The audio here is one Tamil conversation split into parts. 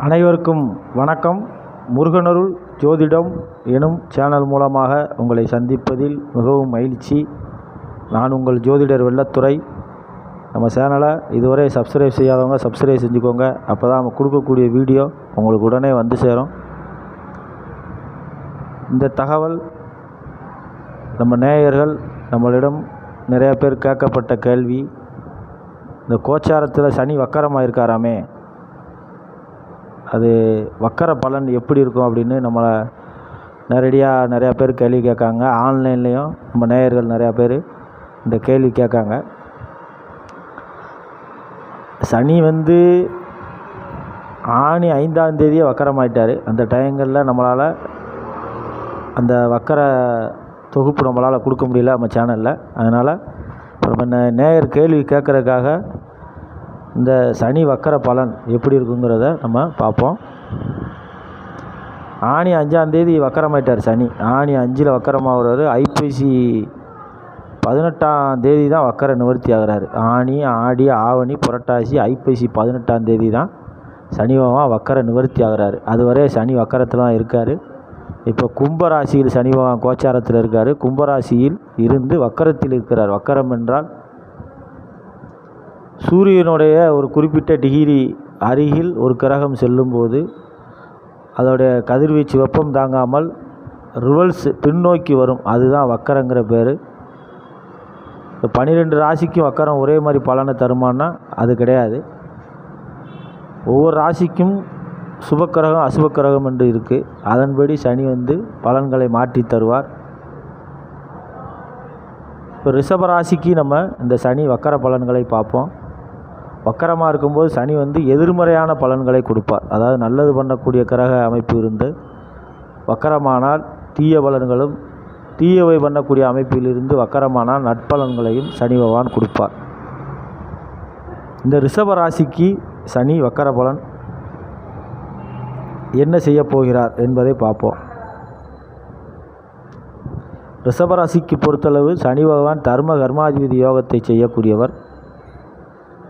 அனைவருக்கும் வணக்கம். முருகனருள் ஜோதிடம் எனும் சேனல் மூலமாக உங்களை சந்திப்பதில் மிகவும் மகிழ்ச்சி. நான் உங்கள் ஜோதிடர் வெள்ளத்துறை. நம்ம சேனலை இதுவரை சப்ஸ்கிரைப் செய்யாதவங்க சப்ஸ்கிரைப் செஞ்சுக்கோங்க. அப்போ தான் நம்ம கொடுக்கக்கூடிய வீடியோ உங்களுக்கு உடனே வந்து சேரும். இந்த தகவல் நம்ம நேயர்கள் நம்மளிடம் நிறைய பேர் கேட்கப்பட்ட கேள்வி. இந்த கோச்சாரத்தில் சனி வக்கரமாக இருக்காராமே அது வக்கர பலன் எப்படி இருக்கும் அப்படின்னு நம்மளை நேரடியாக நிறையா பேர் கேள்வி கேட்காங்க. ஆன்லைன்லேயும் நம்ம நேயர்கள் நிறையா பேர் இந்த கேள்வி கேட்காங்க. சனி வந்து ஆணி ஐந்தாம் தேதியே வக்கரமாயிட்டார். அந்த டைங்களில் நம்மளால் அந்த வக்கர தொகுப்பு நம்மளால் கொடுக்க முடியல நம்ம சேனலில் அதனால் நம்ம நே- நேயர் கேள்வி கேட்குறதுக்காக இந்த சனி வக்கர பலன் எப்படி இருக்குங்கிறத நம்ம பார்ப்போம். ஆணி அஞ்சாந்தேதி வக்கரமாயிட்டார் சனி. ஆணி அஞ்சில் வக்கரமாகிறாரு ஐப்பசி பதினெட்டாம் தேதி தான் வக்கர நிவர்த்தி ஆகுறாரு. ஆணி ஆடி ஆவணி புரட்டாசி ஐப்பசி பதினெட்டாம் தேதி தான் சனி பகவான் வக்கர நிவர்த்தி ஆகுறாரு. அதுவரை சனி வக்கரத்தில் தான் இருக்கார். இப்போ கும்பராசியில் சனி பகவான் கோச்சாரத்தில் இருக்கார். கும்பராசியில் இருந்து வக்கரத்தில் இருக்கிறார். வக்கரம் என்றால் சூரியனுடைய ஒரு குறிப்பிட்ட டிகிரி அருகில் ஒரு கிரகம் செல்லும்போது அதோடைய கதிர்வீச்சு வெப்பம் தாங்காமல் ரிவல்ஸ் பின்னோக்கி வரும். அதுதான் வக்கரங்கிற பேர். பனிரெண்டு பன்னிரெண்டு ராசிக்கும் வக்கரம் ஒரே மாதிரி பலனை தருமானா அது கிடையாது. ஒவ்வொரு ராசிக்கும் சுபக்கிரகம் அசுபக்கிரகம் என்று இருக்குது அதன்படி சனி வந்து பலன்களை மாற்றி தருவார். இப்போ ரிஷப ராசிக்கு நம்ம இந்த சனி வக்கர பலன்களை பார்ப்போம். வக்கரமாக இருக்கும்போது சனி வந்து எதிர்மறையான பலன்களை கொடுப்பார். அதாவது நல்லது பண்ணக்கூடிய கிரக அமைப்பு இருந்து வக்கரமானால் தீய பலன்களும் தீயவை பண்ணக்கூடிய அமைப்பிலிருந்து வக்கரமானால் நட்பலன்களையும் சனி பகவான் கொடுப்பார். இந்த ரிஷப ராசிக்கு சனி வக்கர பலன் என்ன செய்ய போகிறார் என்பதை பார்ப்போம். ரிஷபராசிக்கு பொறுத்தளவு சனி பகவான் தர்ம கர்மாதிபதி யோகத்தை செய்யக்கூடியவர்.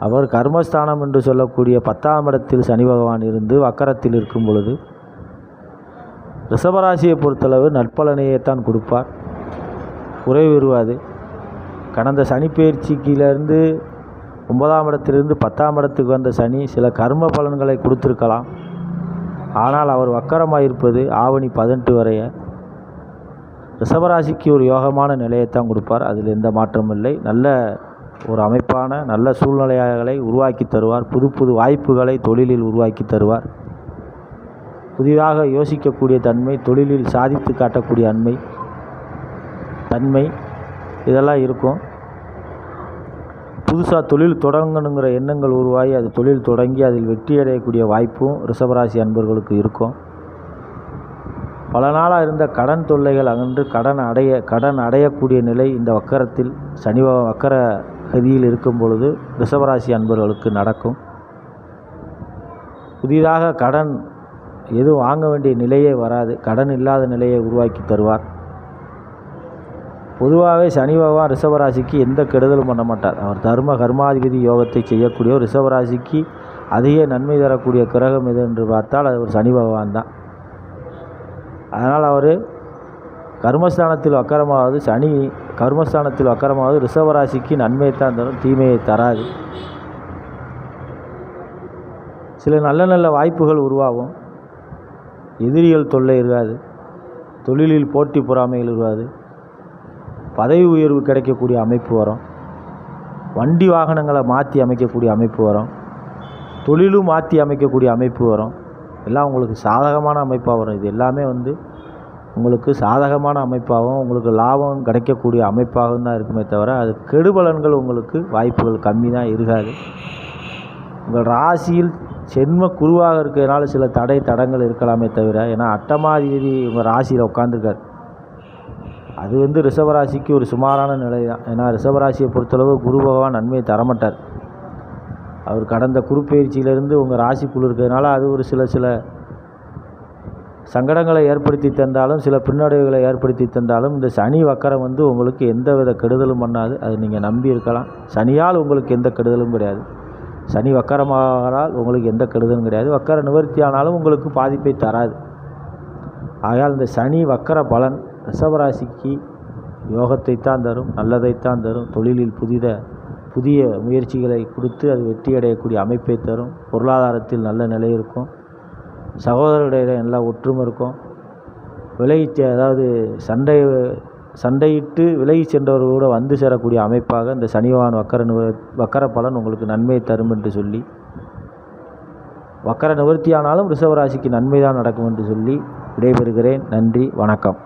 அவர் கர்மஸ்தானம் என்று சொல்லக்கூடிய பத்தாம் இடத்தில் சனி பகவான் இருந்து வக்கரத்தில் இருக்கும் பொழுது ரிஷபராசியை பொறுத்தளவு நட்பலனையைத்தான் கொடுப்பார். குறைவு வருவாது. கடந்த சனி பயிற்சிக்கிலேருந்து ஒன்பதாம் இடத்திலிருந்து பத்தாம் இடத்துக்கு வந்த சனி சில கர்ம பலன்களை கொடுத்துருக்கலாம். ஆனால் அவர் வக்கரமாக இருப்பது ஆவணி பதினெட்டு வரைய ரிஷபராசிக்கு ஒரு யோகமான நிலையைத்தான் கொடுப்பார். அதில் எந்த மாற்றமும் இல்லை. நல்ல ஒரு அமைப்பான நல்ல சூழ்நிலைகளை உருவாக்கி தருவார். புது புது வாய்ப்புகளை தொழிலில் உருவாக்கி தருவார். புதிதாக யோசிக்கக்கூடிய தன்மை தொழிலில் சாதித்து காட்டக்கூடிய அன்மை தன்மை இதெல்லாம் இருக்கும். புதுசாக தொழில் தொடங்கணுங்கிற எண்ணங்கள் உருவாகி அது தொழில் தொடங்கி அதில் வெற்றி அடையக்கூடிய வாய்ப்பும் ரிஷபராசி அன்பர்களுக்கு இருக்கும். பல நாளாக இருந்த கடன் தொல்லைகள் அன்று கடன் அடைய கடன் அடையக்கூடிய நிலை இந்த வக்கரத்தில் சனி வக்கர கதியில் இருக்கும் பொழுது ரிஷபராசி அன்பர்களுக்கு நடக்கும். புதிதாக கடன் எதுவும் வாங்க வேண்டிய நிலையே வராது. கடன் இல்லாத நிலையை உருவாக்கி தருவார். பொதுவாகவே சனி பகவான் ரிஷபராசிக்கு எந்த கெடுதலும் பண்ண மாட்டார். அவர் தர்ம கர்மாதிபதி யோகத்தை செய்யக்கூடிய ஒரு ரிஷபராசிக்கு அதிக நன்மை தரக்கூடிய கிரகம் எது என்று பார்த்தால் அது ஒரு சனி பகவான் தான். அதனால் அவர் கர்மஸ்தானத்தில் வக்கரமாவது சனி கர்மஸ்தானத்தில் அக்கரமாவது ரிஷவராசிக்கு நன்மையை தான் தரும் தீமையை தராது. சில நல்ல நல்ல வாய்ப்புகள் உருவாகும். எதிரிகள் தொல்லை இருக்காது. தொழிலில் போட்டி பொறாமைகள் இருக்காது. பதவி உயர்வு கிடைக்கக்கூடிய அமைப்பு வரும். வண்டி வாகனங்களை மாற்றி அமைக்கக்கூடிய அமைப்பு வரும். தொழிலும் மாற்றி அமைக்கக்கூடிய அமைப்பு வரும். எல்லாம் உங்களுக்கு சாதகமான அமைப்பாக வரும். இது எல்லாமே வந்து உங்களுக்கு சாதகமான அமைப்பாகவும் உங்களுக்கு லாபம் கிடைக்கக்கூடிய அமைப்பாகவும் தான் இருக்குமே தவிர அது கெடுபலன்கள் உங்களுக்கு வாய்ப்புகள் கம்மி தான் இருக்காது. உங்கள் ராசியில் சென்ம குருவாக இருக்கிறதுனால சில தடை தடங்கள் இருக்கலாமே தவிர ஏன்னா அட்டமாதிபதி உங்கள் ராசியில் உட்காந்துருக்கார் அது வந்து ரிஷபராசிக்கு ஒரு சுமாரான நிலை தான். ஏன்னா ரிஷபராசியை பொறுத்தளவு குரு பகவான் நன்மையை தரமாட்டார். அவர் கடந்த குருப்பெயர்ச்சியிலேருந்து உங்கள் ராசிக்குள் இருக்கிறதுனால அது ஒரு சில சில சங்கடங்களை ஏற்படுத்தி தந்தாலும் சில பின்னடைவுகளை ஏற்படுத்தி தந்தாலும் இந்த சனி வக்கரம் வந்து உங்களுக்கு எந்த வித கெடுதலும் பண்ணாது. அது நீங்கள் நம்பி இருக்கலாம். சனியால் உங்களுக்கு எந்த கெடுதலும் கிடையாது. சனி வக்கரமானால் உங்களுக்கு எந்த கெடுதலும் கிடையாது. வக்கர நிவர்த்தி ஆனாலும் உங்களுக்கு பாதிப்பை தராது. ஆகையால் இந்த சனி வக்கர பலன் ரிஷபராசிக்கு யோகத்தைத்தான் தரும் நல்லதைத்தான் தரும். தொழிலில் புதித புதிய முயற்சிகளை கொடுத்து அது வெற்றியடையக்கூடிய அமைப்பை தரும். பொருளாதாரத்தில் நல்ல நிலை இருக்கும். சகோதரர்களிடையே எல்லா ஒற்றுமை இருக்கும். விலகி செ- அதாவது சண்டை சண்டையிட்டு விலகி சென்றவர்களோடு வந்து சேரக்கூடிய அமைப்பாக இந்த சனிவான் வக்கர நிவ வக்கர பலன் உங்களுக்கு நன்மை தரும் என்று சொல்லி வக்கர நிவர்த்தியானாலும் ரிஷவராசிக்கு நன்மை தான் நடக்கும் என்று சொல்லி விடைபெறுகிறேன். நன்றி வணக்கம்.